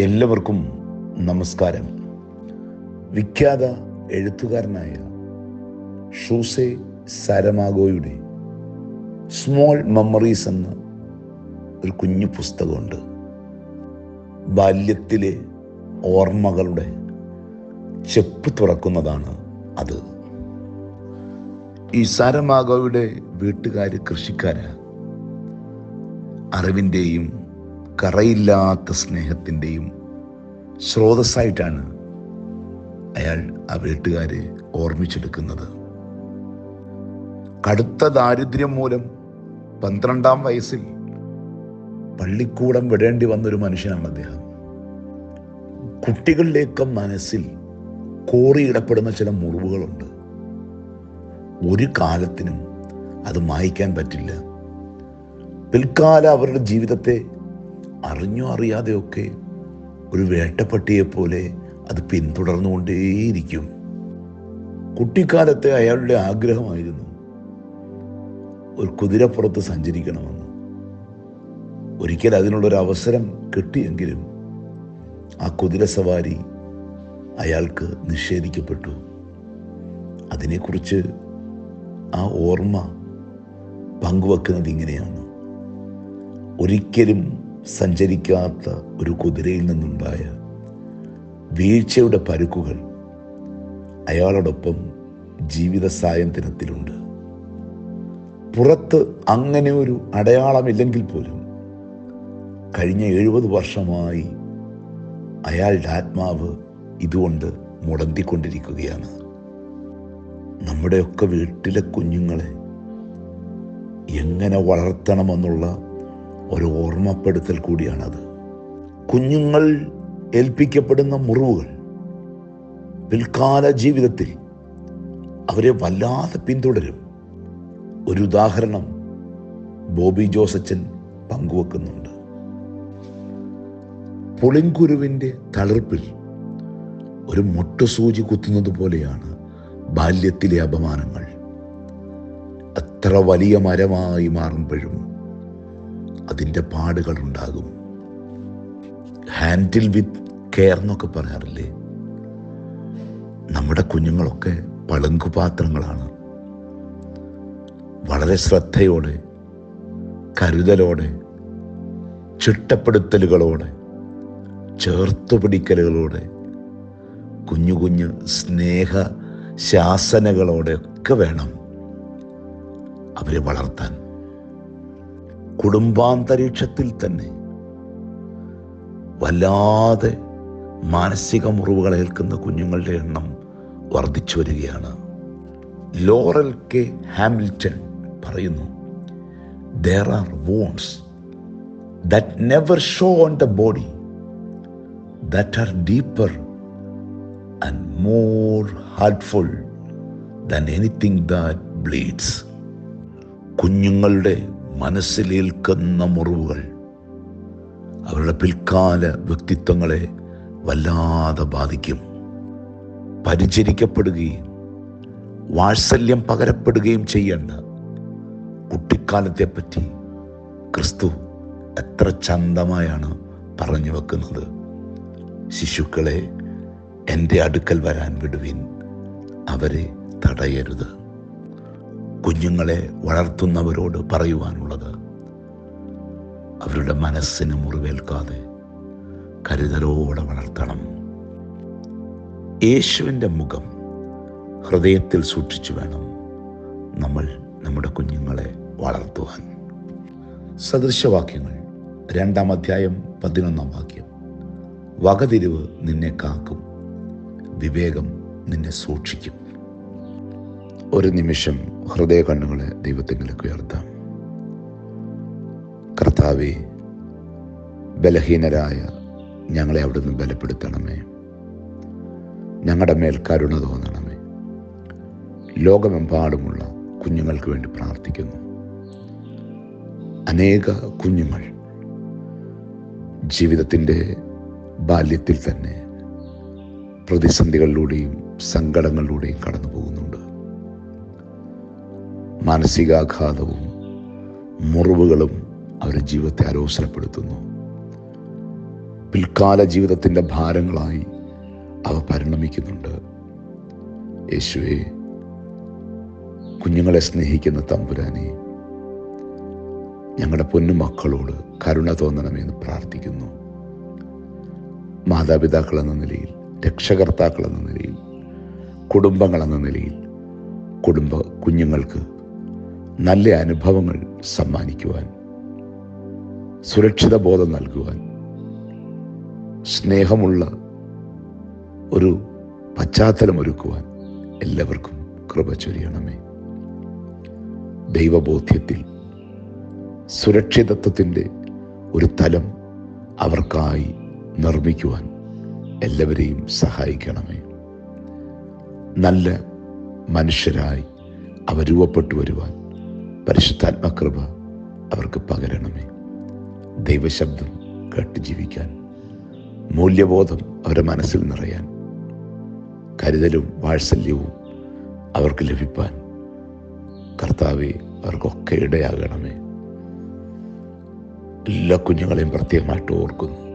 എല്ലാവർക്കും നമസ്കാരം. വിഖ്യാത എഴുത്തുകാരനായ ഷൂസെ സാരമാഗോയുടെ സ്മോൾ മെമ്മറീസ് എന്ന ഒരു കുഞ്ഞു പുസ്തകമുണ്ട്. ബാല്യത്തിലെ ഓർമ്മകളുടെ ചെപ്പ് തുറക്കുന്നതാണ് അത്. ഈ സാരമാഗോയുടെ വീട്ടുകാർ കൃഷിക്കാര. അറിവിന്റെയും കറയില്ലാത്ത സ്നേഹത്തിന്റെയും സ്രോതസ്സായിട്ടാണ് അയാൾ ആ വീട്ടുകാരെ ഓർമ്മിച്ചെടുക്കുന്നത്. കടുത്ത ദാരിദ്ര്യം മൂലം പന്ത്രണ്ടാം വയസ്സിൽ പള്ളിക്കൂടം വിടേണ്ടി വന്നൊരു മനുഷ്യനാണ് അദ്ദേഹം. കുട്ടികളിലേക്ക് മനസ്സിൽ കോറിയിടപ്പെടുന്ന ചില മുറിവുകളുണ്ട്. ഒരു കാലത്തിനും അത് മായ്ക്കാൻ പറ്റില്ല. പിൽക്കാല അവരുടെ ജീവിതത്തെ അറിഞ്ഞോ അറിയാതെയൊക്കെ ഒരു വേട്ടപ്പട്ടിയെ പോലെ അത് പിന്തുടർന്നുകൊണ്ടേയിരിക്കും. കുട്ടിക്കാലത്തെ അയാളുടെ ആഗ്രഹമായിരുന്നു ഒരു കുതിരപ്പുറത്ത് സഞ്ചരിക്കണമെന്ന്. ഒരിക്കൽ അതിനുള്ളൊരു അവസരം കിട്ടിയെങ്കിലും ആ കുതിര സവാരി അയാൾക്ക് നിഷേധിക്കപ്പെട്ടു. അതിനെക്കുറിച്ച് ആ ഓർമ്മ പങ്കുവെക്കുന്നത് ഇങ്ങനെയാണ്. ഒരിക്കലും സഞ്ചരിക്കാത്ത ഒരു കുതിരയിൽ നിന്നുണ്ടായ വീഴ്ചയുടെ പരുക്കുകൾ അയാളോടൊപ്പം ജീവിത സായന്തനത്തിലുണ്ട് പുറത്ത് അങ്ങനെ ഒരു അടയാളമില്ലെങ്കിൽ പോലും കഴിഞ്ഞ എഴുപത് വർഷമായി അയാളുടെ ആത്മാവ് ഇതുകൊണ്ട് മുടന്തിക്കൊണ്ടിരിക്കുകയാണ്. നമ്മുടെയൊക്കെ വീട്ടിലെ കുഞ്ഞുങ്ങളെ എങ്ങനെ വളർത്തണമെന്നുള്ള ഒരു ഓർമ്മപ്പെടുത്തൽ കൂടിയാണത്. കുഞ്ഞുങ്ങൾ ഏൽപ്പിക്കപ്പെടുന്ന മുറിവുകൾ പിൽക്കാല ജീവിതത്തിൽ അവരെ വല്ലാതെ പിന്തുടരും. ഒരു ഉദാഹരണം ബോബി ജോസച്ചൻ പങ്കുവെക്കുന്നുണ്ട്. പുളിങ്കുരുവിന്റെ തളിർപ്പിൽ ഒരു മുട്ടുസൂചി കുത്തുന്നത് പോലെയാണ് ബാല്യത്തിലെ അപമാനങ്ങൾ. എത്ര വലിയ മരമായി മാറുമ്പോഴും അതിന്റെ പാടുകൾ ഉണ്ടാകും. ഹാൻഡിൽ വിത്ത് കെയർ എന്നൊക്കെ പറയാറില്ലേ? നമ്മുടെ കുഞ്ഞുങ്ങളൊക്കെ പളുങ്കുപാത്രങ്ങളാണ്. വളരെ ശ്രദ്ധയോടെ കരുതലോടെ ചിട്ടപ്പെടുത്തലുകളോടെ ചേർത്തു പിടിക്കലുകളോടെ കുഞ്ഞു കുഞ്ഞു സ്നേഹ ശാസനകളോടെ ഒക്കെ വേണം അവരെ വളർത്താൻ. കുടുംബാന്തരീക്ഷത്തിൽ തന്നെ വല്ലാതെ മാനസിക മുറിവുകൾ ഏൽക്കുന്ന കുഞ്ഞുങ്ങളുടെ എണ്ണം വർദ്ധിച്ചു വരികയാണ്. ലോറൽ കെ ഹാമിൽട്ടൺ പറയുന്നു there are wounds that never show on the body that are deeper and more hurtful than anything that bleeds കുഞ്ഞുങ്ങളുടെ മനസ്സിലേൽക്കുന്ന മുറിവുകൾ. അവരുടെ പിൽക്കാല വ്യക്തിത്വങ്ങളെ വല്ലാതെ ബാധിക്കും. പരിചരിക്കപ്പെടുകയും വാത്സല്യം പകരപ്പെടുകയും ചെയ്യേണ്ട കുട്ടിക്കാലത്തെപ്പറ്റി ക്രിസ്തു എത്ര ചന്തമായാണ് പറഞ്ഞു വെക്കുന്നത്. ശിശുക്കളെ എന്റെ അടുക്കൽ വരാൻ വിടുവിൻ. അവരെ തടയരുത്. കുഞ്ഞുങ്ങളെ വളർത്തുന്നവരോട് പറയുവാനുള്ളത് അവരുടെ മനസ്സിന് മുറിവേൽക്കാതെ കരുതലോടെ വളർത്തണം. യേശുവിന്റെ മുഖം ഹൃദയത്തിൽ സൂക്ഷിച്ചു വേണം നമ്മൾ നമ്മുടെ കുഞ്ഞുങ്ങളെ വളർത്തുവാൻ. സദൃശവാക്യങ്ങൾ രണ്ടാം അധ്യായം പതിനൊന്നാം വാക്യം. വകതിരിവ് നിന്നെ കാക്കും വിവേകം നിന്നെ സൂക്ഷിക്കും. ഒരു നിമിഷം ഹൃദയ കണ്ണുകളെ ദൈവത്തിലേക്ക് ഉയർത്താം. കർത്താവെ ബലഹീനരായ ഞങ്ങളെ അവിടുന്ന് ബലപ്പെടുത്തണമേ. ഞങ്ങളുടെ മേൽ കരുണ തോന്നണമേ. ലോകമെമ്പാടുമുള്ള കുഞ്ഞുങ്ങൾക്ക് വേണ്ടി പ്രാർത്ഥിക്കുന്നു. അനേക കുഞ്ഞുങ്ങൾ ജീവിതത്തിന്റെ ബാല്യത്തിൽ തന്നെ പ്രതിസന്ധികളിലൂടെയും സങ്കടങ്ങളിലൂടെയും കടന്നു പോകുന്നുണ്ട് മാനസികാഘാതവും മുറിവുകളും അവരുടെ ജീവിതത്തെ അലോസരപ്പെടുത്തുന്നു. പിൽക്കാല ജീവിതത്തിന്റെ ഭാരങ്ങളായി അവ പരിണമിക്കുന്നുണ്ട്. യേശുവെ കുഞ്ഞുങ്ങളെ സ്നേഹിക്കുന്ന തമ്പുരാനെ ഞങ്ങളുടെ പൊന്നു മക്കളോട് കരുണ തോന്നണമെന്ന് പ്രാർത്ഥിക്കുന്നു. മാതാപിതാക്കൾ എന്ന നിലയിൽ രക്ഷകർത്താക്കൾ എന്ന നിലയിൽ കുടുംബങ്ങൾ എന്ന നിലയിൽ കുടുംബ കുഞ്ഞുങ്ങൾക്ക് നല്ല അനുഭവങ്ങൾ സമ്മാനിക്കുവാൻ സുരക്ഷിത ബോധം നൽകുവാൻ സ്നേഹമുള്ള ഒരു പശ്ചാത്തലം ഒരുക്കുവാൻ എല്ലാവർക്കും കൃപ ചൊരിയണമേ. ദൈവബോധ്യത്തിൽ സുരക്ഷിതത്വത്തിന്റെ ഒരു തലം അവർക്കായി നിർമ്മിക്കുവാൻ എല്ലാവരെയും സഹായിക്കണമേ. നല്ല മനുഷ്യരായി അവ രൂപപ്പെട്ടു വരുവാൻ പരിശുദ്ധാത്മകൃപ അവർക്ക് പകരണമേ. ദൈവശബ്ദം കേട്ട് ജീവിക്കാൻ മൂല്യബോധം അവരുടെ മനസ്സിൽ നിറയാൻ കരുതലും വാത്സല്യവും അവർക്ക് ലഭിപ്പാൻ കർത്താവെ അവർക്കൊക്കെ ഇടയാകണമേ. എല്ലാ കുഞ്ഞുങ്ങളെയും പ്രത്യേകമായിട്ട് ഓർക്കുന്നു.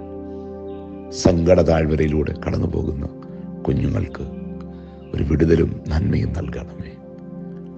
സങ്കട താഴ്വരയിലൂടെ കടന്നു പോകുന്ന കുഞ്ഞുങ്ങൾക്ക് ഒരു വിടുതലും നന്മയും നൽകണമേ.